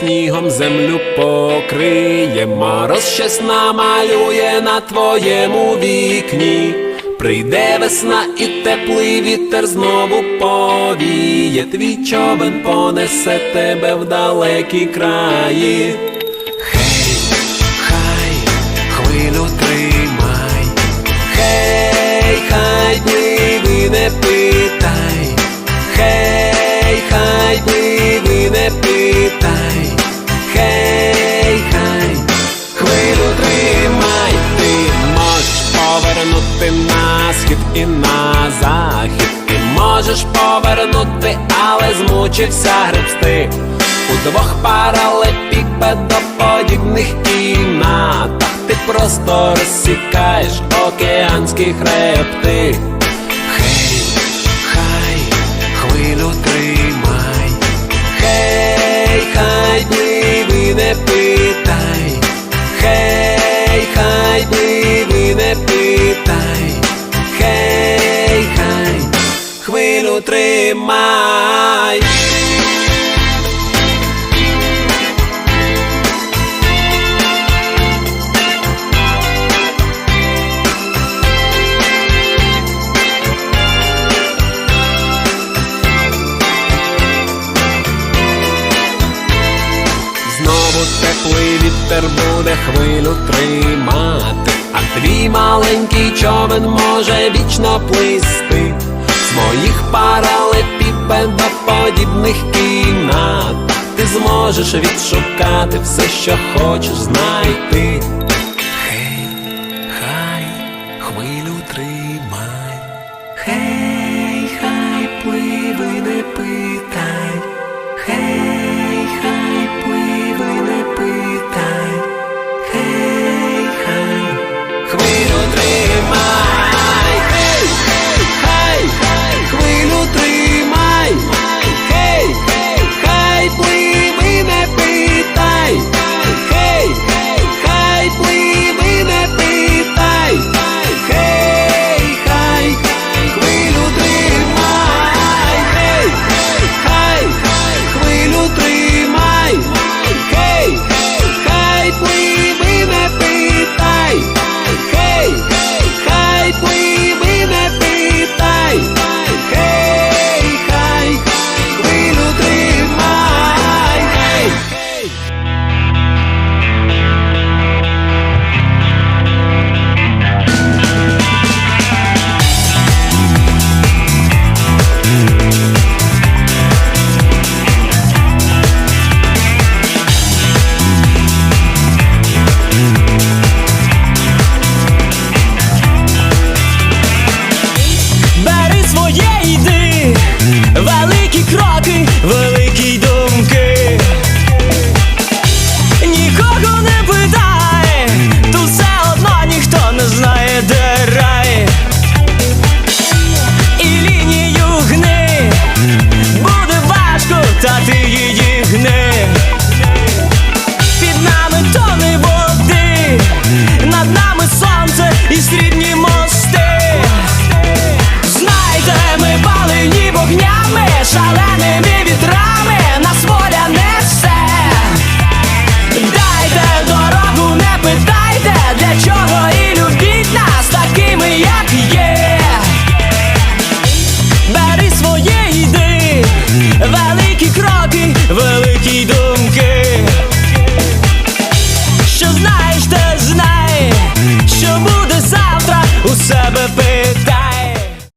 снігом землю покриє, мороз щось намалює на твоєму вікні. Прийде весна і теплий вітер знову повіє, твій човен понесе тебе в далекі краї. Хей, хай, хвилю тримай, хей, хай, пливи, не питай, хей, хай, пливи, не питай, повернути на схід і на захід, ти можеш повернути, але змучився гребсти. У двох паралепіпедоподібних кімнатах ти просто розсікаєш океанські хребти. Тримай. Знову теплий вітер буде хвилю тримати, а твій маленький човен може вічно плисти моїх паралепіпедоподібних кімнат ти зможеш відшукати все, що хочеш знайти. Хей, хай, хвилю тримай, хей, хай пливи не пи. сонце і срібні море